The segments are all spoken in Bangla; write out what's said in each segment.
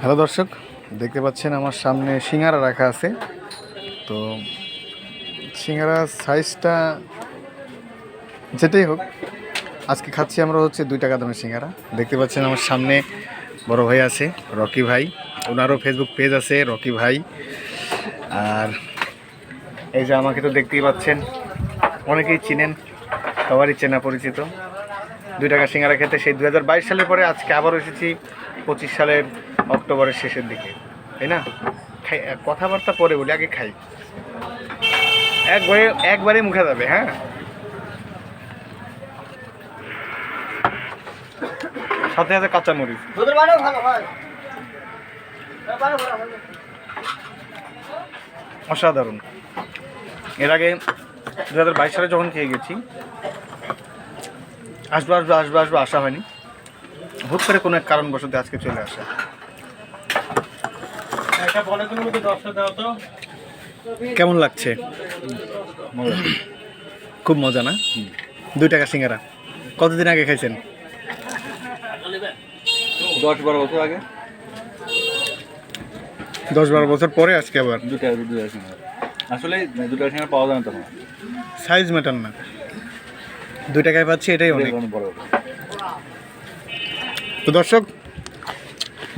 হ্যালো দর্শক, দেখতে পাচ্ছেন আমার সামনে সিঙ্গারা রাখা আছে। তো সিঙ্গারা সাইজটা যেটাই হোক, আজকে খাচ্ছি আমরা হচ্ছে দুই টাকা দামের সিঙ্গারা। দেখতে পাচ্ছেন আমার সামনে বড় ভাই আছে, রকি ভাই। ওনারও ফেসবুক পেজ আছে, রকি ভাই। আর এই যে আমাকে তো দেখতেই পাচ্ছেন, অনেকেই চিনেন, সবারই চেনা পরিচিত। দুই টাকা সিঙ্গারা খেতে সেই দু সালের পরে আজকে আবার এসেছি পঁচিশ সালের অক্টোবরের শেষের দিকে। তাই না? খাই কথাবার্তা পরে বলি আগে খাই। একবারে একবারে মুখে যাবে হ্যাঁ? সাথে সাথে কাঁচা মরিচ দুধের পানিও ভালো পানি ভালো হয় অসাধারণ। এর আগে দু হাজার বাইশ সালে যখন খেয়ে গেছি আসব আসব আসব আসব আসা হয়নি। হুট করে কোনো এক কারণবশত আজকে চলে আসা। কেমন লাগছে? খুব মজা না? দুই টাকা সিঙ্গারা। কতদিন আগে খাইছেন? দশ বারো বছর আগে। দশ বারো বছর পরে আজকে আবার? দুটা দুটা সিঙ্গার। আসলে দুটা সিঙ্গার পাওয়া যায় না তখন। সাইজ ম্যাটার না। দুই টাকায় পাচ্ছি এটাই অনেক। তো দর্শক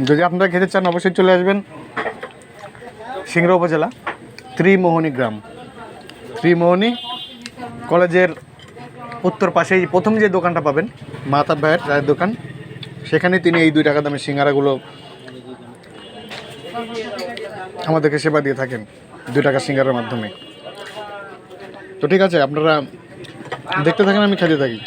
যদি আপনারা খেতে চান অবশ্যই চলে আসবেন সিংড়া উপজেলা ত্রিমোহনী গ্রাম। ত্রিমোহনী কলেজের উত্তর পাশেই প্রথম যে দোকানটা পাবেন মাতা ভাইয়ের চায়ের দোকান সেখানে তিনি এই দুই টাকা দামের সিঙ্গারাগুলো আমাদেরকে সেবা দিয়ে থাকেন দুই টাকা সিঙ্গারার মাধ্যমে। তো ঠিক আছে আপনারা দেখতে থাকেন আমি খেতে থাকি।